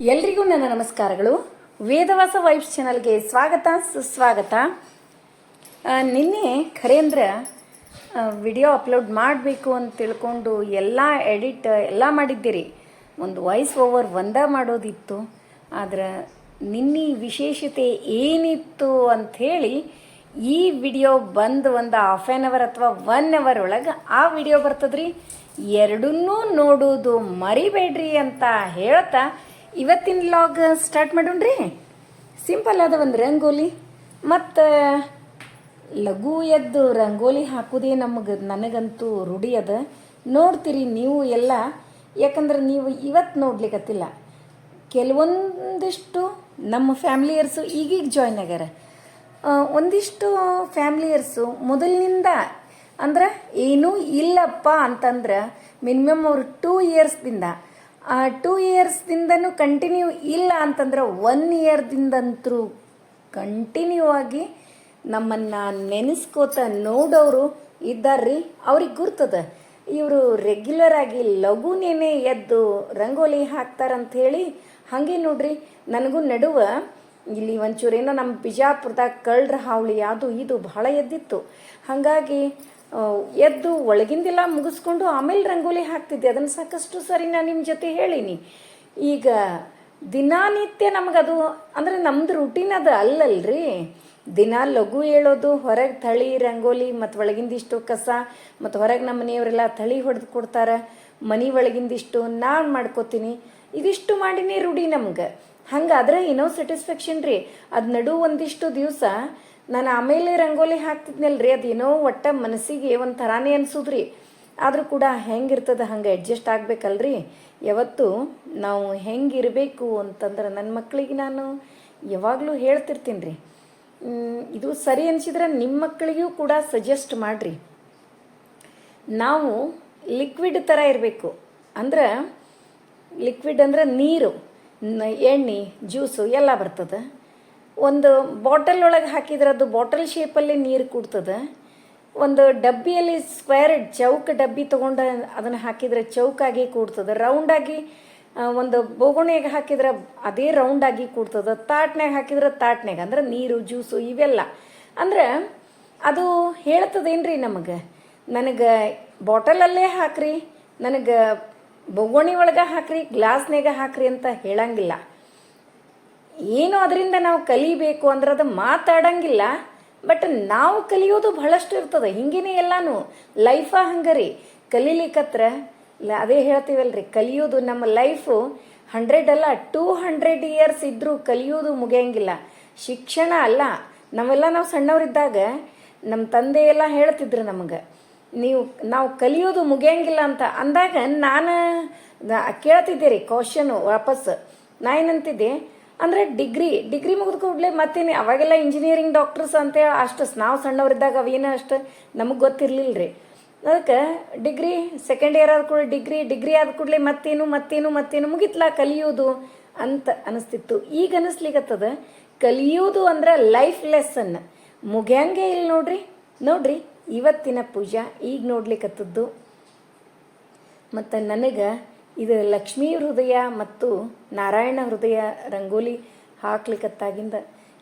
ಎಲ್ರಿಗೂ ನನ್ನ ನಮಸ್ಕಾರಗಳು. ವೇದವಾಸ ವೈಬ್ಸ್ ಚಾನಲ್ಗೆ ಸ್ವಾಗತ, ಸುಸ್ವಾಗತ. ನಿನ್ನೆ ಖರೇಂದ್ರ ವಿಡಿಯೋ ಅಪ್ಲೋಡ್ ಮಾಡಬೇಕು ಅಂತ ತಿಳ್ಕೊಂಡು ಎಲ್ಲ ಎಡಿಟ್, ಎಲ್ಲ ಮಾಡಿದ್ದೀರಿ. ಒಂದು ವಾಯ್ಸ್ ಓವರ್ ಒಂದೇ ಮಾಡೋದಿತ್ತು. ಆದ್ರೆ ನಿನ್ನೆ ವಿಶೇಷತೆ ಏನಿತ್ತು ಅಂಥೇಳಿ ಈ ವಿಡಿಯೋ ಬಂದು ಒಂದು ಹಾಫ್ ಆ್ಯನ್ ಅವರ್ ಅಥವಾ ಒನ್ ಅವರ್ ಒಳಗೆ ಆ ವಿಡಿಯೋ ಬರ್ತದ್ರಿ. ಎರಡನ್ನೂ ನೋಡೋದು ಮರಿಬೇಡ್ರಿ ಅಂತ ಹೇಳ್ತಾ ಇವತ್ತಿನ ಲಾಗ್ ಸ್ಟಾರ್ಟ್ ಮಾಡೋಣ್ರಿ? ಸಿಂಪಲ್ ಆದ ಒಂದು ರಂಗೋಲಿ, ಮತ್ತು, ಲಘು ಎದ್ದು ರಂಗೋಲಿ ಹಾಕೋದೇ ನಮಗೆ ನನಗಂತೂ ರೂಢಿ ಅದ. ನೋಡ್ತೀರಿ ನೀವು ಎಲ್ಲ, ಯಾಕಂದ್ರೆ ನೀವು ಇವತ್ತು ನೋಡ್ಲಿಕ್ಕತ್ತಿಲ್ಲ ಕೆಲವೊಂದಿಷ್ಟು ನಮ್ಮ ಫ್ಯಾಮ್ಲಿಯರ್ಸು ಈಗೀಗ ಜಾಯ್ನ್ ಆಗ್ಯಾರ. ಒಂದಿಷ್ಟು ಫ್ಯಾಮ್ಲಿಯರ್ಸು ಮೊದಲಿನಿಂದ, ಅಂದ್ರೆ ಏನೂ ಇಲ್ಲಪ್ಪ ಅಂತಂದ್ರೆ, ಮಿನಿಮಮ್ ಅವ್ರು ಟೂ ಇಯರ್ಸ್ದಿಂದ ಟೂ ಇಯರ್ಸ್ದಿಂದನೂ ಕಂಟಿನ್ಯೂ ಇಲ್ಲ ಅಂತಂದ್ರೆ ಒನ್ ಇಯರ್ದಿಂದಂತರೂ ಕಂಟಿನ್ಯೂ ಆಗಿ ನಮ್ಮನ್ನು ನೆನೆಸ್ಕೋತ ನೋಡೋರು ಇದ್ದಾರ್ರಿ. ಅವ್ರಿಗೆ ಗುರ್ತದ. ಇವರು ರೆಗ್ಯುಲರ್ ಆಗಿ ಲಘುನೇನೆ ಎದ್ದು ರಂಗೋಲಿ ಹಾಕ್ತಾರಂತ ಹೇಳಿ ಹಾಗೆ ನೋಡ್ರಿ. ನನಗೂ ನಡುವ ಇಲ್ಲಿ ಒಂಚೂರೇನೋ ನಮ್ಮ ಬಿಜಾಪುರದಾಗ ಕಳ್ಳರ ಹಾವಳಿ ಅದು ಇದು ಬಹಳ ಎದ್ದಿತ್ತು. ಹಾಗಾಗಿ ಎದ್ದು ಒಳಗಿಂದೆಲ್ಲ ಮುಗಿಸ್ಕೊಂಡು ಆಮೇಲೆ ರಂಗೋಲಿ ಹಾಕ್ತಿದ್ದೆ. ಅದನ್ನು ಸಾಕಷ್ಟು ಸರಿ ನಾನು ನಿಮ್ಮ ಜೊತೆ ಹೇಳೀನಿ. ಈಗ ದಿನಾನಿತ್ಯ ನಮಗದು ಅಂದರೆ ನಮ್ದು ರುಟೀನ್ ಅದು ಅಲ್ಲಲ್ರಿ. ದಿನ ಲಘು ಹೇಳೋದು, ಹೊರಗೆ ಥಳಿ ರಂಗೋಲಿ, ಮತ್ತು ಒಳಗಿಂದಿಷ್ಟು ಕಸ, ಮತ್ತು ಹೊರಗೆ ನಮ್ಮ ಮನೆಯವರೆಲ್ಲ ಥಳಿ ಹೊಡೆದು ಕೊಡ್ತಾರೆ, ಮನೆ ಒಳಗಿಂದಿಷ್ಟು ನಾನು ಮಾಡ್ಕೋತೀನಿ. ಇದಿಷ್ಟು ಮಾಡಿನೇ ರೂಢಿ ನಮ್ಗೆ. ಹಂಗಾದ್ರೆ ಏನೋ ಸ್ಯಾಟಿಸ್ಫ್ಯಾಕ್ಷನ್ ರೀ. ಅದು ನಡು ಒಂದಿಷ್ಟು ದಿವಸ ನಾನು ಆಮೇಲೆ ರಂಗೋಲಿ ಹಾಕ್ತಿದ್ನಲ್ರಿ, ಅದೇನೋ ಒಟ್ಟ ಮನಸ್ಸಿಗೆ ಒಂದು ಥರಾನೇ ಅನ್ಸುದ್ರಿ. ಆದರೂ ಕೂಡ ಹೆಂಗಿರ್ತದ ಹಂಗೆ ಅಡ್ಜಸ್ಟ್ ಆಗಬೇಕಲ್ರಿ? ಯಾವತ್ತು ನಾವು ಹೆಂಗಿರಬೇಕು ಅಂತಂದ್ರೆ ನನ್ನ ಮಕ್ಕಳಿಗೆ ನಾನು ಯಾವಾಗಲೂ ಹೇಳ್ತಿರ್ತೀನಿ ರೀ ಇದು ಸರಿ ಅನಿಸಿದ್ರೆ ನಿಮ್ಮ ಮಕ್ಕಳಿಗೂ ಕೂಡ ಸಜೆಸ್ಟ್ ಮಾಡಿರಿ. ನಾವು ಲಿಕ್ವಿಡ್ ಥರ ಇರಬೇಕು. ಅಂದ್ರೆ ಲಿಕ್ವಿಡ್ ಅಂದ್ರೆ ನೀರು ಎಣ್ಣೆ ಜ್ಯೂಸು ಎಲ್ಲ ಬರ್ತದೆ. ಒಂದು ಬಾಟಲ್ ಒಳಗೆ ಹಾಕಿದ್ರೆ ಅದು ಬಾಟಲ್ ಶೇಪಲ್ಲಿ ನೀರು ಕೂಡ್ತದೆ. ಒಂದು ಡಬ್ಬಿಯಲ್ಲಿ ಸ್ಕ್ವೇರ್ ಚೌಕ ಡಬ್ಬಿ ತೊಗೊಂಡು ಅದನ್ನು ಹಾಕಿದರೆ ಚೌಕಾಗಿ ಕೂಡ್ತದೆ. ರೌಂಡಾಗಿ ಒಂದು ಬೋಗುಣಿಯಾಗ ಹಾಕಿದ್ರೆ ಅದೇ ರೌಂಡಾಗಿ ಕೂಡ್ತದೆ. ತಾಟ್ನ್ಯಾಗ ಹಾಕಿದ್ರೆ ತಾಟ್ನ್ಯಾಗ, ಅಂದ್ರೆ ನೀರು, ಜ್ಯೂಸು ಇವೆಲ್ಲ. ಅಂದ್ರೆ ಅದು ಹೇಳ್ತದೇನ್ರಿ ನಮಗೆ? ನನಗೆ ಬಾಟಲಲ್ಲೇ ಹಾಕ್ರಿ, ನನಗೆ ಬೊಗೋಣಿ ಒಳಗೆ ಹಾಕ್ರಿ ಗ್ಲಾಸ್ನಾಗ ಹಾಕ್ರಿ ಅಂತ ಹೇಳಂಗಿಲ್ಲ. ಏನು ಅದರಿಂದ ನಾವು ಕಲಿಬೇಕು ಅಂದ್ರೆ ಅದು ಮಾತಾಡಂಗಿಲ್ಲ ಬಟ್ ನಾವು ಕಲಿಯೋದು ಬಹಳಷ್ಟು ಇರ್ತದೆ. ಹಿಂಗೇನೆ ಎಲ್ಲಾನು ಲೈಫ ಹಂಗರಿ ಕಲೀಲಿಕ್ಕತ್ರ ಅದೇ ಹೇಳ್ತೀವಲ್ರಿ, ಕಲಿಯೋದು ನಮ್ಮ ಲೈಫು ಹಂಡ್ರೆಡ್ ಅಲ್ಲ ಟೂ ಹಂಡ್ರೆಡ್ ಇಯರ್ಸ್ ಇದ್ದರೂ ಕಲಿಯೋದು ಮುಗಿಯಂಗಿಲ್ಲ. ಶಿಕ್ಷಣ ಅಲ್ಲ, ನಾವೆಲ್ಲ ನಾವು ಸಣ್ಣವರಿದ್ದಾಗ ನಮ್ಮ ತಂದೆ ಎಲ್ಲ ಹೇಳ್ತಿದ್ರು ನಮಗೆ, ನೀವು, ನಾವು ಕಲಿಯೋದು ಮುಗಿಯಂಗಿಲ್ಲ ಅಂತ. ಅಂದಾಗ ನಾನು ಕೇಳ್ತಿದ್ದೆ ರೀ ಕ್ವಶನು ವಾಪಸ್. ನಾ ಏನಂತಿದ್ದೆ ಅಂದರೆ ಡಿಗ್ರಿ ಡಿಗ್ರಿ ಮುಗಿದ ಕೂಡಲೇ ಮತ್ತೇನು ಅವಾಗೆಲ್ಲ ಇಂಜಿನಿಯರಿಂಗ್ ಡಾಕ್ಟರ್ಸ್ ಅಂತೇಳಿ ಅಷ್ಟು ನಾವು ಸಣ್ಣವರಿದ್ದಾಗ ಅವೇನು ಅಷ್ಟು ನಮಗೆ ಗೊತ್ತಿರಲಿಲ್ಲ ರೀ ಅದಕ್ಕೆ ಡಿಗ್ರಿ ಸೆಕೆಂಡ್ ಇಯರ್ ಆದ ಕೂಡ ಡಿಗ್ರಿ ಡಿಗ್ರಿ ಆದ ಕೂಡಲೇ ಮತ್ತೇನು ಮತ್ತೇನು ಮತ್ತೇನು ಮುಗಿತ್ಲ ಕಲಿಯೋದು ಅಂತ ಅನಿಸ್ತಿತ್ತು. ಈಗ ಅನಿಸ್ಲಿಕ್ಕತ್ತದ ಕಲಿಯೋದು ಅಂದ್ರೆ ಲೈಫ್ ಲೆಸನ್ ಮುಗ್ಯಂಗೆ ಇಲ್ಲ ನೋಡ್ರಿ ನೋಡ್ರಿ ಇವತ್ತಿನ ಪೂಜಾ, ಈಗ ನೋಡ್ಲಿಕ್ಕತ್ತದ್ದು ಮತ್ತು ನನಗೆ ಇದು ಲಕ್ಷ್ಮೀ ಹೃದಯ ಮತ್ತು ನಾರಾಯಣ ಹೃದಯ ರಂಗೋಲಿ ಹಾಕ್ಲಿಕ್ಕತ್ತಾಗಿಂದ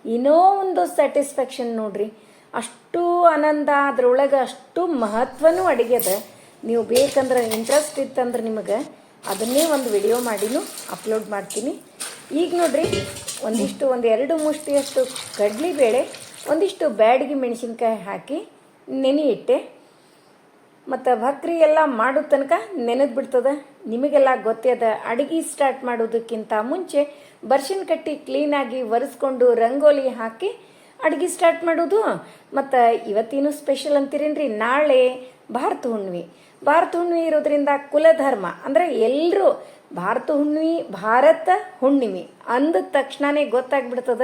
ಏನೋ ಒಂದು ಸ್ಯಾಟಿಸ್ಫ್ಯಾಕ್ಷನ್ ನೋಡ್ರಿ. ಅಷ್ಟು ಆನಂದ, ಅದ್ರೊಳಗೆ ಅಷ್ಟು ಮಹತ್ವನೂ ಅಡಿಗೆದ ನೀವು ಬೇಕಂದ್ರೆ ಇಂಟ್ರೆಸ್ಟ್ ಇತ್ತಂದ್ರೆ ನಿಮಗೆ ಅದನ್ನೇ ಒಂದು ವಿಡಿಯೋ ಮಾಡಿನೂ ಅಪ್ಲೋಡ್ ಮಾಡ್ತೀನಿ. ಈಗ ನೋಡ್ರಿ, ಒಂದಿಷ್ಟು, ಒಂದು ಎರಡು ಮುಷ್ಟಿಯಷ್ಟು ಕಡಲೆಬೇಳೆ ಒಂದಿಷ್ಟು ಬ್ಯಾಡಗಿ ಮೆಣಸಿನ್ಕಾಯಿ ಹಾಕಿ ನೆನೆ ಇಟ್ಟೆ. ಮತ್ತು ಭಕ್ರಿ ಎಲ್ಲ ಮಾಡೋ ತನಕ ನೆನೆದು ಬಿಡ್ತದೆ? ನಿಮಗೆಲ್ಲ ಗೊತ್ತೇ ಅದ ಅಡಿಗೆ ಸ್ಟಾರ್ಟ್ ಮಾಡೋದಕ್ಕಿಂತ ಮುಂಚೆ ಬರ್ಷಿನ್ ಕಟ್ಟಿ ಕ್ಲೀನಾಗಿ ಒರೆಸ್ಕೊಂಡು ರಂಗೋಲಿ ಹಾಕಿ ಅಡಿಗೆ ಸ್ಟಾರ್ಟ್ ಮಾಡೋದು ಮತ್ತು ಇವತ್ತೇನು ಸ್ಪೆಷಲ್ ಅಂತೀರೇನ್ರಿ? ನಾಳೆ ಭಾರತ ಹುಣ್ಣಿಮೆ ಭಾರತ ಹುಣ್ಣಿಮೆ ಇರೋದ್ರಿಂದ ಕುಲಧರ್ಮ. ಅಂದರೆ ಎಲ್ಲರೂ ಭಾರತ ಹುಣ್ಣಿಮೆ ಭಾರತ ಹುಣ್ಣಿಮೆ ಅಂದ ತಕ್ಷಣನೇ ಗೊತ್ತಾಗ್ಬಿಡ್ತದ?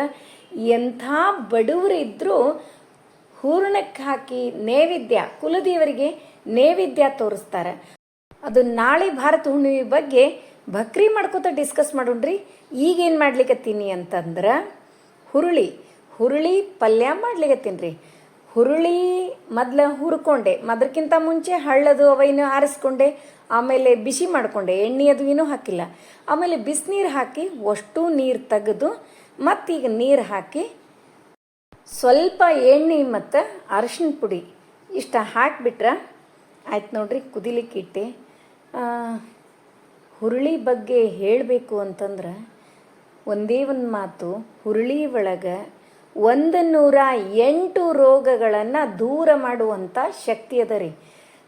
ಎಂಥ ಬಡವರಿದ್ದರೂ ಹೂರ್ಣಕ್ಕೆ ಹಾಕಿ ನೈವೇದ್ಯ ಕುಲದೇವರಿಗೆ ನೈವೇದ್ಯ ತೋರಿಸ್ತಾರೆ. ಅದು ನಾಳೆ ಭಾರತ ಹುಣ್ಣಿಮೆ ಬಗ್ಗೆ ಭಕ್ರಿ ಮಾಡ್ಕೋತ ಡಿಸ್ಕಸ್ ಮಾಡೋಣ್ರಿ. ಈಗೇನು ಮಾಡ್ಲಿಕ್ಕತ್ತೀನಿ ಅಂತಂದ್ರೆ, ಹುರುಳಿ ಹುರುಳಿ ಪಲ್ಯ ಮಾಡ್ಲಿಕ್ಕೆ ರೀ ಹುರುಳಿ ಮೊದ್ಲು ಹುರ್ಕೊಂಡೆ ಮದ್ರಕ್ಕಿಂತ ಮುಂಚೆ ಹಳ್ಳದು ಅವೈನು ಆರಿಸ್ಕೊಂಡೆ, ಆಮೇಲೆ ಬಿಸಿ ಮಾಡಿಕೊಂಡೆ, ಎಣ್ಣೆ ಅದು ಏನೂ ಹಾಕಿಲ್ಲ. ಆಮೇಲೆ ಬಿಸಿನೀರು ಹಾಕಿ ಅಷ್ಟು ನೀರು ತೆಗೆದು ಮತ್ತೀಗ ನೀರು ಹಾಕಿ ಸ್ವಲ್ಪ ಎಣ್ಣೆ ಮತ್ತು ಅರಶಿನ ಪುಡಿ ಇಷ್ಟ ಹಾಕಿಬಿಟ್ರೆ ಆಯ್ತು ನೋಡ್ರಿ ಕುದಿಲಿಕ್ಕೆ ಇಟ್ಟೆ. ಆ, ಹುರುಳಿ ಬಗ್ಗೆ ಹೇಳಬೇಕು ಅಂತಂದ್ರೆ ಒಂದೇ ಒಂದು ಮಾತು ಹುರುಳಿ ಒಳಗೆ ಒಂದು ನೂರ ಎಂಟು ರೋಗಗಳನ್ನು ದೂರ ಮಾಡುವಂಥ ಶಕ್ತಿ ಅದ ರೀ.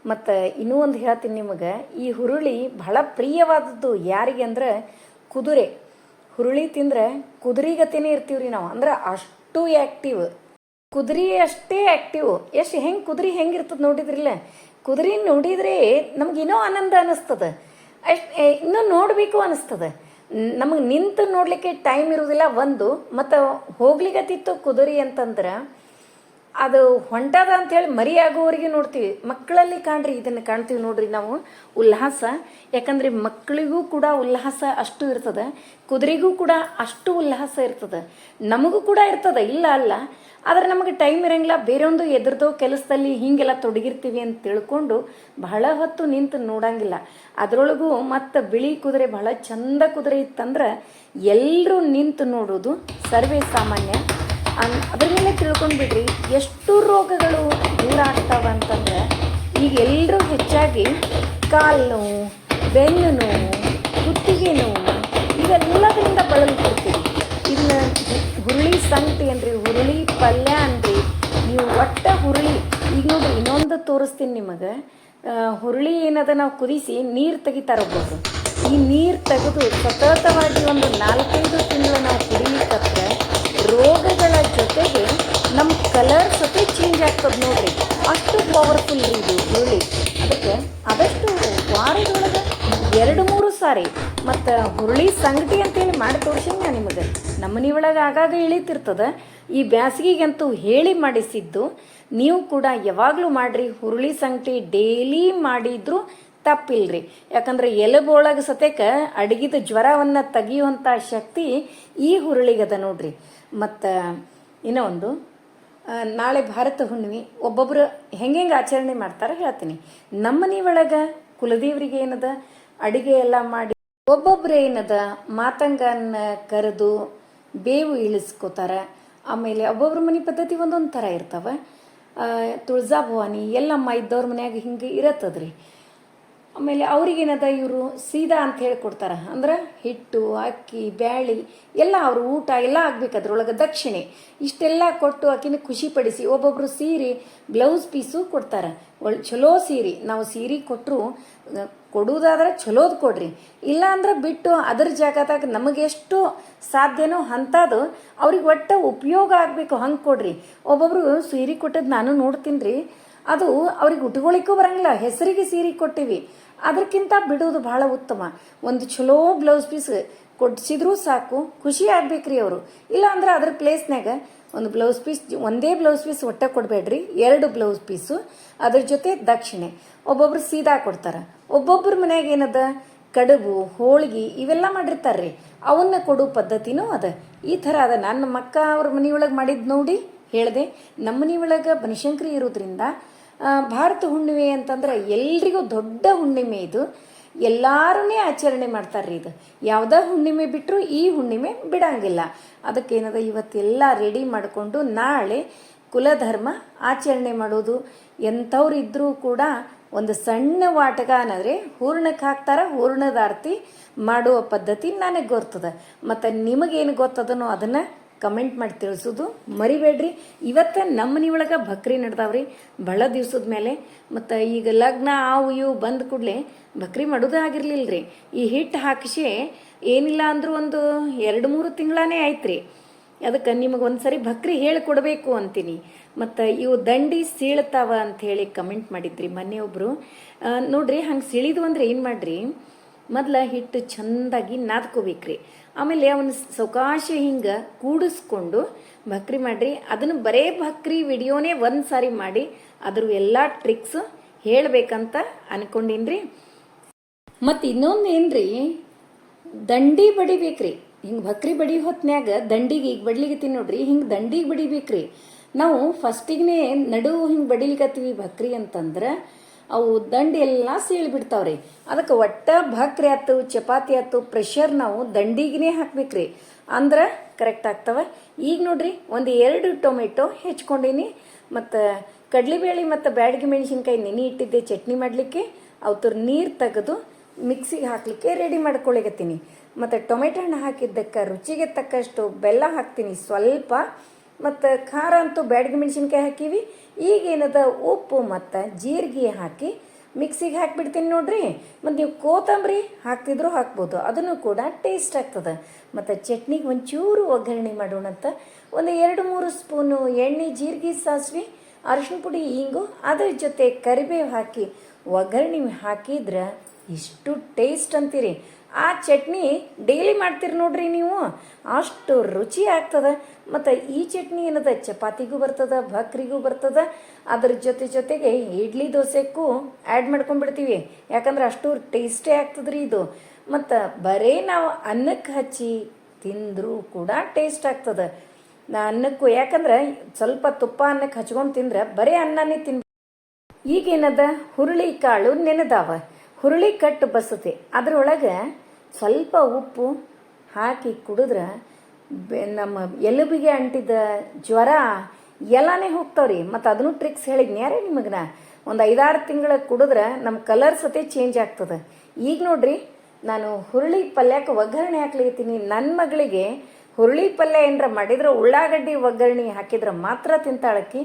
ಮತ್ತು ಇನ್ನೂ ಒಂದು ಹೇಳ್ತೀನಿ ನಿಮಗೆ ಈ ಹುರುಳಿ ಬಹಳ ಪ್ರಿಯವಾದದ್ದು ಯಾರಿಗೆ ಅಂದ್ರೆ ಕುದುರೆ. ಹುರುಳಿ ತಿಂದ್ರೆ ಕುದುರೆಗತಿನೇ ಇರ್ತೀವಿ ರೀ ನಾವು ಅಂದ್ರೆ ಅಷ್ಟು ಆ್ಯಕ್ಟಿವ್ ಕುದುರೆ ಅಷ್ಟೇ ಆ್ಯಕ್ಟಿವ್ ಎಷ್ಟು ಹೆಂಗೆ ಕುದುರೆ ಹೆಂಗೆ ಇರ್ತದೆ ನೋಡಿದ್ರಿಲ್ಲ. ಕುದುರೆ ನೋಡಿದ್ರೆ ನಮ್ಗೆ ಇನ್ನೂ ಆನಂದ ಅನ್ನಿಸ್ತದೆ. ಅಷ್ಟು ಇನ್ನೂ ನೋಡಬೇಕು ಅನ್ನಿಸ್ತದೆ. ನಮಗೆ ನಿಂತು ನೋಡಲಿಕ್ಕೆ ಟೈಮ್ ಇರುವುದಿಲ್ಲ, ಒಂದು, ಮತ್ತು ಹೋಗ್ಲಿಕ್ಕತ್ತಿತ್ತು ಕುದುರೆ ಅಂತಂದ್ರೆ ಅದು ಹೊಂಟದ ಅಂತೇಳಿ ಮರಿ ಆಗೋವರೆಗೆ ನೋಡ್ತೀವಿ. ಮಕ್ಕಳಲ್ಲಿ ಕಾಣ್ರಿ, ಇದನ್ನು ಕಾಣ್ತೀವಿ ನೋಡ್ರಿ ನಾವು. ಉಲ್ಲಾಸ, ಯಾಕಂದ್ರೆ ಮಕ್ಕಳಿಗೂ ಕೂಡ ಉಲ್ಲಾಸ ಅಷ್ಟು ಇರ್ತದೆ, ಕುದುರೆಗೂ ಕೂಡ ಅಷ್ಟು ಉಲ್ಲಾಸ ಇರ್ತದೆ. ನಮಗೂ ಕೂಡ ಇರ್ತದೆ, ಇಲ್ಲ ಅಲ್ಲ? ಆದ್ರೆ ನಮಗೆ ಟೈಮ್ ಇರಂಗಿಲ್ಲ ಬೇರೆ ಒಂದು ಎದುರ್ದೋ ಕೆಲಸದಲ್ಲಿ ಹೀಗೆಲ್ಲ ತೊಡಗಿರ್ತೀವಿ ಅಂತ ತಿಳ್ಕೊಂಡು ಬಹಳ ಹೊತ್ತು ನಿಂತು ನೋಡಂಗಿಲ್ಲ. ಅದರೊಳಗೂ ಮತ್ತು ಬಿಳಿ ಕುದುರೆ ಬಹಳ ಚಂದ ಕುದುರೆ ಇತ್ತಂದ್ರೆ ಎಲ್ಲರೂ ನಿಂತು ನೋಡೋದು ಸರ್ವೇ ಸಾಮಾನ್ಯ. ಅನ್, ಅದ್ರ ಮೇಲೆ ತಿಳ್ಕೊಂಡ್ಬಿಡ್ರಿ, ಎಷ್ಟು ರೋಗಗಳು ದೂರ ಆಗ್ತಾವ ಅಂತಂದ್ರೆ, ಈಗ ಎಲ್ಲರೂ ಹೆಚ್ಚಾಗಿ ಕಾಲು ನೋವು ಬೆನ್ನು ನೋವು ಕುತ್ತಿಗೆ ನೋವು ಇವೆಲ್ಲದರಿಂದ ಬಳಲ್ತಿರ್ತೀವಿ ಇನ್ನ ಹುರುಳಿ ಸಂಗತಿ ಅನ್ರಿ ಹುರುಳಿ ಪಲ್ಯ ಅನ್ರಿ ನೀವು ಒಟ್ಟ ಹುರುಳಿ, ಈಗ ನೋಡ್ರಿ, ಇನ್ನೊಂದು ತೋರಿಸ್ತೀನಿ ನಿಮಗೆ. ಹುರುಳಿ ಏನದ ನಾವು ಕುದಿಸಿ ನೀರು ತೆಗಿತಾರ ಒಬ್ಬೊಬ್ರು. ಈ ನೀರು ತೆಗೆದು ಸತತವಾಗಿ ಒಂದು ನಾಲ್ಕೈದು ತಿಂಗಳು ನಾವು ಕುಡಿಲಿಕ್ಕೆ ರೋಗಗಳ ಜೊತೆಗೆ ನಮ್ಮ ಕಲರ್ ಸತಿ ಚೇಂಜ್ ಆಗ್ತದೆ ನೋಡಿರಿ. ಅಷ್ಟು ಪವರ್ಫುಲ್ ರೀ ಇದು ಹುರುಳಿ. ಅದಕ್ಕೆ ಆದಷ್ಟು ವಾರದೊಳಗೆ ಎರಡು ಮೂರು ಸಾರಿ ಮತ್ತು ಹುರುಳಿ ಸಂಗಟಿ ಅಂತೇಳಿ ಮಾಡಿ ತೋರ್ಸೀನಿ ನಾನು ನಿಮಗೆ. ನಮ್ಮ ಮನೆ ಒಳಗೆ ಆಗಾಗ ಇಳಿತಿರ್ತದೆ. ಈ ಬ್ಯಾಸಿಗೆಗಂತೂ ಹೇಳಿ ಮಾಡಿಸಿದ್ದು ನೀವು ಕೂಡ ಯಾವಾಗಲೂ ಮಾಡಿರಿ. ಹುರುಳಿ ಸಂಗಟಿ ಡೈಲಿ ಮಾಡಿದ್ರು ತಪ್ಪಿಲ್ರಿ. ಯಾಕಂದ್ರೆ ಎಲುಬೊಳಗೆ ಸತೇಕ ಅಡಗಿದ ಜ್ವರವನ್ನು ತೆಗಿಯುವಂಥ ಶಕ್ತಿ ಈ ಹುರುಳಿಗದ ನೋಡ್ರಿ. ಮತ್ತು ಇನ್ನೂ ಒಂದು. ನಾಳೆ ಭಾರತ ಹುಣ್ಣಿಮೆ. ಒಬ್ಬೊಬ್ರು ಹೆಂಗೆಂಗೆ ಆಚರಣೆ ಮಾಡ್ತಾರೆ ಹೇಳ್ತೀನಿ. ನಮ್ಮ ಮನೆ ಒಳಗೆ ಕುಲದೇವರಿಗೆ ಏನದ? ಅಡಿಗೆ ಎಲ್ಲ ಮಾಡಿ ಒಬ್ಬೊಬ್ರು ಏನದ? ಮಾತಂಗನ್ನ ಕರೆದು ಬೇವು ಇಳಿಸ್ಕೋತಾರೆ. ಆಮೇಲೆ ಒಬ್ಬೊಬ್ರ ಮನೆ ಪದ್ಧತಿ ಒಂದೊಂದು ಥರ ಇರ್ತವೆ. ತುಳಜಾ ಭವಾನಿ ಎಲ್ಲಮ್ಮ ಇದ್ದವ್ರ ಮನ್ಯಾಗ ಹಿಂಗೆ ಇರತ್ತದ್ರಿ. ಆಮೇಲೆ ಅವ್ರಿಗೇನದ ಇವರು ಸೀದಾ ಅಂತ ಹೇಳಿ ಕೊಡ್ತಾರೆ ಅಂದ್ರೆ ಹಿಟ್ಟು, ಅಕ್ಕಿ, ಬ್ಯಾಳಿ, ಎಲ್ಲ ಅವರು ಊಟ ಎಲ್ಲ ಆಗ್ಬೇಕು ಅದ್ರೊಳಗೆ ದಕ್ಷಿಣೆ. ಇಷ್ಟೆಲ್ಲ ಕೊಟ್ಟು ಆಕಿನ ಖುಷಿ ಪಡಿಸಿ ಒಬ್ಬೊಬ್ರು ಸೀರೆ, ಬ್ಲೌಸ್ ಪೀಸು ಕೊಡ್ತಾರೆ. ಒಳ್ ಚಲೋ ಸೀರೆ. ನಾವು ಸೀರೆ ಕೊಟ್ಟರು ಕೊಡುವುದಾದ್ರೆ ಚಲೋದು ಕೊಡ್ರಿ. ಇಲ್ಲ ಅಂದ್ರೆ ಬಿಟ್ಟು ಅದ್ರ ಜಾಗದಾಗ ನಮಗೆಷ್ಟು ಸಾಧ್ಯನೋ ಅಂಥದ್ದು ಅವ್ರಿಗೆ ಒಟ್ಟು ಉಪಯೋಗ ಆಗಬೇಕು, ಹಂಗೆ ಕೊಡ್ರಿ. ಒಬ್ಬೊಬ್ರು ಸೀರೆ ಕೊಟ್ಟದ್ದು ನಾನು ನೋಡ್ತೀನಿ ರೀ. ಅದು ಅವ್ರಿಗೆ ಉಟ್ಕೊಳಿಕ್ಕೂ ಬರಂಗಿಲ್ಲ. ಹೆಸರಿಗೆ ಸೀರೆ ಕೊಟ್ಟಿವಿ. ಅದಕ್ಕಿಂತ ಬಿಡೋದು ಬಹಳ ಉತ್ತಮ. ಒಂದು ಚಲೋ ಬ್ಲೌಸ್ ಪೀಸ್ ಕೊಡ್ಸಿದ್ರು ಸಾಕು, ಖುಷಿ ಆಗ್ಬೇಕ್ರಿ ಅವರು. ಇಲ್ಲ ಅಂದ್ರೆ ಪ್ಲೇಸ್ನಾಗ ಒಂದು ಬ್ಲೌಸ್ ಪೀಸ್ ಒಂದೇ ಬ್ಲೌಸ್ ಪೀಸ್ ಒಟ್ಟೆ ಕೊಡಬೇಡ್ರಿ, ಎರಡು ಬ್ಲೌಸ್ ಪೀಸು ಅದ್ರ ಜೊತೆ ದಕ್ಷಿಣೆ. ಒಬ್ಬೊಬ್ರು ಸೀದಾ ಕೊಡ್ತಾರೆ. ಒಬ್ಬೊಬ್ರ ಮನೆಯಾಗ ಏನದ? ಕಡುಬು, ಹೋಳಿಗೆ ಇವೆಲ್ಲ ಮಾಡಿರ್ತಾರ್ರಿ. ಅವನ್ನ ಕೊಡೋ ಪದ್ಧತಿನೂ ಅದ. ಈ ಥರ ಅದ. ನನ್ನ ಮಕ್ಕ ಅವ್ರ ಮನೆಯೊಳಗೆ ಮಾಡಿದ್ ನೋಡಿ ಹೇಳಿದೆ. ನಮ್ಮ ಮನೆಯೊಳಗೆ ಬನಶಂಕರಿ ಇರೋದ್ರಿಂದ ಭಾರತ ಹುಣ್ಣಿಮೆ ಅಂತಂದ್ರೆ ಎಲ್ರಿಗೂ ದೊಡ್ಡ ಹುಣ್ಣಿಮೆ ಇದು. ಎಲ್ಲಾರನ್ನೇ ಆಚರಣೆ ಮಾಡ್ತಾರ್ರಿ ಇದು. ಯಾವುದೇ ಹುಣ್ಣಿಮೆ ಬಿಟ್ಟರು ಈ ಹುಣ್ಣಿಮೆ ಬಿಡಂಗಿಲ್ಲ. ಅದಕ್ಕೇನದ ಇವತ್ತೆಲ್ಲ ರೆಡಿ ಮಾಡಿಕೊಂಡು ನಾಳೆ ಕುಲಧರ್ಮ ಆಚರಣೆ ಮಾಡೋದು. ಎಂಥವ್ರು ಇದ್ದರೂ ಕೂಡ ಒಂದು ಸಣ್ಣ ವಾಟಕ ಅನ್ನೋದ್ರೆ ಹೂರ್ಣಕ್ಕೆ ಹಾಕ್ತಾರ, ಹೂರ್ಣದ ಆರತಿ ಮಾಡುವ ಪದ್ಧತಿ ನನಗೆ ಗೊತ್ತದ ಮತ್ತು ನಿಮಗೇನು ಗೊತ್ತದನೋ ಅದನ್ನು ಕಮೆಂಟ್ ಮಾಡಿ ತಿಳಿಸೋದು ಮರಿಬೇಡ್ರಿ. ಇವತ್ತು ನಮ್ಮ ಮನೆಯೊಳಗೆ ಭಕ್ರಿ ನಡ್ದಾವ್ರಿ. ಬಹಳ ದಿವ್ಸದ ಮೇಲೆ ಮತ್ತು ಈಗ ಲಗ್ನ ಆವು ಇವು ಬಂದ ಕೂಡಲೇ ಬಕ್ರಿ ಮಾಡೋದೇ ಆಗಿರಲಿಲ್ಲ ರೀ ಈ ಹಿಟ್ಟು ಹಾಕಿಸಿ ಏನಿಲ್ಲ ಅಂದರೂ ಒಂದು ಎರಡು ಮೂರು ತಿಂಗಳೇ ಆಯ್ತು ಅದಕ್ಕೆ ನಿಮಗೆ ಒಂದ್ಸರಿ ಭಕ್ರಿ ಹೇಳಿಕೊಡ್ಬೇಕು ಅಂತೀನಿ. ಮತ್ತು ಇವು ದಂಡಿ ಸೀಳ್ತಾವ ಅಂತ ಹೇಳಿ ಕಮೆಂಟ್ ಮಾಡಿದ್ರಿ ಮೊನ್ನೆ ಒಬ್ಬರು ನೋಡ್ರಿ ಹಂಗೆ ಸಿಳಿದು ಅಂದ್ರೆ ಏನು ಮಾಡ್ರಿ? ಮೊದ್ಲ ಹಿಟ್ಟು ಚಂದಾಗಿ ನಾದ್ಕೋಬೇಕ್ರಿ. ಆಮೇಲೆ ಅವನ ಸೌಕಾಶ ಹಿಂಗೆ ಕೂಡಿಸ್ಕೊಂಡು ಭಕ್ರಿ ಮಾಡ್ರಿ. ಅದನ್ನು ಬರೇ ಭಕ್ರಿ ವಿಡಿಯೋನೇ ಒಂದು ಸಾರಿ ಮಾಡಿ ಅದ್ರ ಎಲ್ಲ ಟ್ರಿಕ್ಸ್ ಹೇಳಬೇಕಂತ ಅನ್ಕೊಂಡಿನ್ರಿ. ಮತ್ತು ಇನ್ನೊಂದು ಏನ್ರಿ? ದಂಡಿ ಬಡಿಬೇಕ್ರಿ. ಹಿಂಗೆ ಭಕ್ರಿ ಬಡಿ ಹೊತ್ನ್ಯಾಗ ದಂಡಿಗೆ ಈಗ ಬಡ್ಲಿಗತ್ತೀನಿ ನೋಡ್ರಿ. ಹಿಂಗೆ ದಂಡಿಗೆ ಬಡಿಬೇಕ್ರಿ. ನಾವು ಫಸ್ಟಿಗೆ ನಡು ಹಿಂಗೆ ಬಡಿಲಿಕತ್ತೀವಿ ಭಕ್ರಿ ಅಂತಂದ್ರೆ ಅವು ದಂಡಿ ಎಲ್ಲ ಸೀಳ್ಬಿಡ್ತಾವ್ರಿ. ಅದಕ್ಕೆ ಒಟ್ಟ ಭಕ್ರಿ ಆಯ್ತು, ಚಪಾತಿ ಆಯ್ತು ಪ್ರೆಷರ್ ನಾವು ದಂಡಿಗೆ ಹಾಕ್ಬೇಕ್ರಿ. ಅಂದ್ರೆ ಕರೆಕ್ಟ್ ಆಗ್ತವೆ. ಈಗ ನೋಡ್ರಿ, ಒಂದು ಎರಡು ಟೊಮೆಟೊ ಹೆಚ್ಕೊಂಡೀನಿ, ಮತ್ತು ಕಡ್ಲಿಬೇಳೆ ಮತ್ತು ಬ್ಯಾಡಗಿ ಮೆಣಸಿನ್ಕಾಯಿ ನೆನೆ ಇಟ್ಟಿದ್ದೆ ಚಟ್ನಿ ಮಾಡಲಿಕ್ಕೆ. ಅವತ್ರ ನೀರು ತೆಗೆದು ಮಿಕ್ಸಿಗೆ ಹಾಕಲಿಕ್ಕೆ ರೆಡಿ ಮಾಡ್ಕೊಳಿಗತ್ತೀನಿ. ಮತ್ತು ಟೊಮೆಟೊ ಹಣ್ಣು ಹಾಕಿದ್ದಕ್ಕೆ ರುಚಿಗೆ ತಕ್ಕಷ್ಟು ಬೆಲ್ಲ ಹಾಕ್ತೀನಿ. ಸ್ವಲ್ಪ ಮತ್ತು ಖಾರ ಅಂತೂ ಬ್ಯಾಡಗಿ ಮೆಣಸಿನ್ಕಾಯಿ ಹಾಕೀವಿ. ಈಗೇನದ ಉಪ್ಪು ಮತ್ತು ಜೀರಿಗೆ ಹಾಕಿ ಮಿಕ್ಸಿಗೆ ಹಾಕಿಬಿಡ್ತೀನಿ ನೋಡ್ರಿ. ಮತ್ತು ನೀವು ಕೋತಂಬರಿ ಹಾಕ್ತಿದ್ರು ಹಾಕ್ಬೋದು. ಅದನ್ನು ಕೂಡ ಟೇಸ್ಟ್ ಆಗ್ತದೆ. ಮತ್ತು ಚಟ್ನಿಗೆ ಒಂಚೂರು ಒಗ್ಗರಣೆ ಮಾಡೋಣ ಅಂತ. ಒಂದು ಎರಡು ಮೂರು ಸ್ಪೂನು ಎಣ್ಣೆ, ಜೀರಿಗೆ, ಸಾಸಿವೆ, ಅರಿಶಿನ ಪುಡಿ, ಹಿಂಗು ಅದ್ರ ಜೊತೆ ಕರಿಬೇವು ಹಾಕಿ ಒಗ್ಗರಣೆ ಹಾಕಿದ್ರೆ ಇಷ್ಟು ಟೇಸ್ಟ್ ಅಂತೀರಿ. ಆ ಚಟ್ನಿ ಡೈಲಿ ಮಾಡ್ತೀರಿ ನೋಡ್ರಿ ನೀವು. ಅಷ್ಟು ರುಚಿ ಆಗ್ತದೆ. ಮತ್ತು ಈ ಚಟ್ನಿ ಏನದ? ಚಪಾತಿಗೂ ಬರ್ತದ ಭಕ್ರಿಗೂ ಬರ್ತದ. ಅದ್ರ ಜೊತೆ ಜೊತೆಗೆ ಇಡ್ಲಿ ದೋಸೆಗೂ ಆ್ಯಡ್ ಮಾಡ್ಕೊಂಡ್ಬಿಡ್ತೀವಿ. ಯಾಕಂದ್ರೆ ಅಷ್ಟು ಟೇಸ್ಟೇ ಆಗ್ತದ್ರಿ ಇದು. ಮತ್ತು ಬರೇ ನಾವು ಅನ್ನಕ್ಕೆ ಹಚ್ಚಿ ತಿಂದರೂ ಕೂಡ ಟೇಸ್ಟ್ ಆಗ್ತದ. ನಾ ಅನ್ನಕ್ಕೂ, ಯಾಕಂದ್ರೆ ಸ್ವಲ್ಪ ತುಪ್ಪ ಅನ್ನಕ್ಕೆ ಹಚ್ಕೊಂಡು ತಿಂದ್ರೆ ಬರೀ ಅನ್ನನೇ ತಿನ್ ಈಗೇನದ? ಹುರುಳಿ ಕಾಳು ನೆನೆದಾವ. ಹುರುಳಿ ಕಟ್ಟು ಬಸತೆ. ಅದ್ರೊಳಗೆ ಸ್ವಲ್ಪ ಉಪ್ಪು ಹಾಕಿ ಕುಡಿದ್ರೆ ನಮ್ಮ ಎಲುಬಿಗೆ ಅಂಟಿದ ಜ್ವರ ಎಲ್ಲಾನೇ ಹೋಗ್ತಾವ್ರಿ. ಮತ್ತು ಅದನ್ನು ಟ್ರಿಕ್ಸ್ ಹೇಳಿದ್ನಿ ಯಾರೇ ನಿಮಗನ? ಒಂದು ಐದಾರು ತಿಂಗಳ ಕುಡಿದ್ರೆ ನಮ್ಮ ಕಲರ್ ಸತೆ ಚೇಂಜ್ ಆಗ್ತದೆ. ಈಗ ನೋಡ್ರಿ, ನಾನು ಹುರುಳಿ ಪಲ್ಯಕ್ಕೆ ಒಗ್ಗರಣೆ ಹಾಕ್ಲಿಕತ್ತೀನಿ. ನನ್ನ ಮಗಳಿಗೆ ಹುರುಳಿ ಪಲ್ಯ ಏನರ ಮಾಡಿದ್ರೆ ಉಳ್ಳಾಗಡ್ಡಿ ಒಗ್ಗರಣೆ ಹಾಕಿದ್ರೆ ಮಾತ್ರ ತಿಂತಾಳಕ್ಕಿ,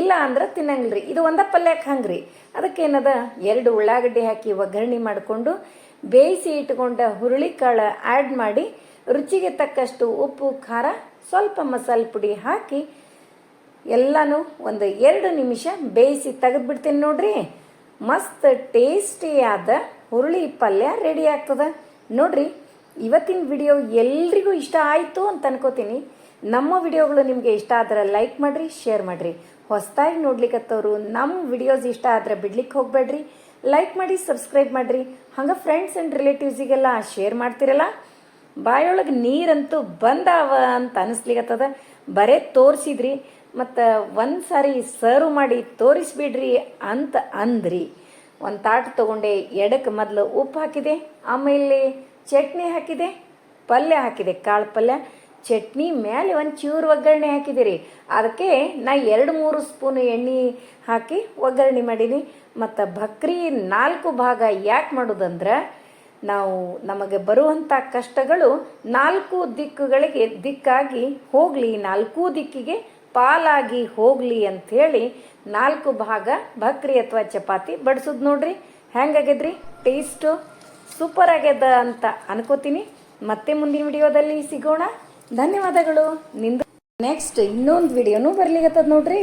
ಇಲ್ಲ ಅಂದ್ರೆ ತಿನ್ನಂಗಿಲ್ರಿ. ಇದು ಒಂದ ಪಲ್ಯಕ್ಕೆ ಹಂಗ್ರಿ. ಅದಕ್ಕೇನದ? ಎರಡು ಉಳ್ಳಾಗಡ್ಡಿ ಹಾಕಿ ಒಗ್ಗರಣೆ ಮಾಡಿಕೊಂಡು ಬೇಯಿಸಿ ಇಟ್ಕೊಂಡ ಹುರುಳಿ ಕಾಳು ಆ್ಯಡ್ ಮಾಡಿ ರುಚಿಗೆ ತಕ್ಕಷ್ಟು ಉಪ್ಪು, ಖಾರ, ಸ್ವಲ್ಪ ಮಸಾಲೆ ಪುಡಿ ಹಾಕಿ ಎಲ್ಲನೂ ಒಂದು ಎರಡು ನಿಮಿಷ ಬೇಯಿಸಿ ತೆಗೆದ್ಬಿಡ್ತೀನಿ ನೋಡ್ರಿ. ಮಸ್ತ್ ಟೇಸ್ಟಿಯಾದ ಹುರುಳಿ ಪಲ್ಯ ರೆಡಿ ಆಗ್ತದ. ನೋಡ್ರಿ, ಇವತ್ತಿನ ವಿಡಿಯೋ ಎಲ್ರಿಗೂ ಇಷ್ಟ ಆಯಿತು ಅಂತ ಅನ್ಕೋತೀನಿ. ನಮ್ಮ ವಿಡಿಯೋಗಳು ನಿಮಗೆ ಇಷ್ಟ ಆದ್ರೆ ಲೈಕ್ ಮಾಡಿರಿ ಶೇರ್ ಮಾಡಿರಿ. ಹೊಸದಾಗಿ ನೋಡ್ಲಿಕ್ಕೆ ನಮ್ಮ ವಿಡಿಯೋಸ್ ಇಷ್ಟ ಆದ್ರೆ ಬಿಡ್ಲಿಕ್ಕೆ ಹೋಗಬೇಡ್ರಿ. ಲೈಕ್ ಮಾಡಿ ಸಬ್ಸ್ಕ್ರೈಬ್ ಮಾಡಿರಿ. ಹಂಗೆ ಫ್ರೆಂಡ್ಸ್ ಆ್ಯಂಡ್ ರಿಲೇಟಿವ್ಸಿಗೆಲ್ಲ ಶೇರ್ ಮಾಡ್ತಿರಲ್ಲ? ಬಾಯೊಳಗೆ ನೀರಂತೂ ಬಂದಾವ ಅಂತ ಅನಿಸ್ಲಿಕತ್ತದ. ಬರೇ ತೋರಿಸಿದ್ರಿ. ಮತ್ತು ಒಂದು ಸಾರಿ ಸರ್ವ್ ಮಾಡಿ ತೋರಿಸ್ಬಿಡ್ರಿ ಅಂತ ಅಂದ್ರಿ. ಒಂದು ತಾಟ್ ತೊಗೊಂಡೆ ಎಡಕ್ಕೆ ಮೊದಲು ಉಪ್ಪು ಹಾಕಿದೆ, ಆಮೇಲೆ ಚಟ್ನಿ ಹಾಕಿದೆ, ಪಲ್ಯ ಹಾಕಿದೆ, ಕಾಳು ಪಲ್ಯ. ಚಟ್ನಿ ಮೇಲೆ ಒಂದು ಚೂರು ಒಗ್ಗರಣೆ ಹಾಕಿದಿರಿ. ಅದಕ್ಕೆ ನಾ ಎರಡು ಮೂರು ಸ್ಪೂನ್ ಎಣ್ಣೆ ಹಾಕಿ ಒಗ್ಗರಣೆ ಮಾಡೀನಿ. ಮತ್ತು ಭಕ್ರಿ ನಾಲ್ಕು ಭಾಗ ಯಾಕೆ ಮಾಡೋದಂದ್ರೆ ನಾವು ನಮಗೆ ಬರುವಂಥ ಕಷ್ಟಗಳು ನಾಲ್ಕು ದಿಕ್ಕುಗಳಿಗೆ ದಿಕ್ಕಾಗಿ ಹೋಗಲಿ, ನಾಲ್ಕು ದಿಕ್ಕಿಗೆ ಪಾಲಾಗಿ ಹೋಗಲಿ ಅಂಥೇಳಿ ನಾಲ್ಕು ಭಾಗ ಭಕ್ರಿ ಅಥವಾ ಚಪಾತಿ ಬಡಿಸೋದು ನೋಡ್ರಿ. ಹೆಂಗಾಗ್ಯದ್ರಿ ಟೇಸ್ಟು ಸೂಪರ್ ಆಗ್ಯದ ಅಂತ ಅನ್ಕೋತೀನಿ. ಮತ್ತೆ ಮುಂದಿನ ವಿಡಿಯೋದಲ್ಲಿ ಸಿಗೋಣ. ಧನ್ಯವಾದಗಳು. ನಿಂದ ನೆಕ್ಸ್ಟ್ ಇನ್ನೊಂದು ವಿಡಿಯೋನು ಬರ್ಲಿಕತ್ತದ ನೋಡ್ರಿ.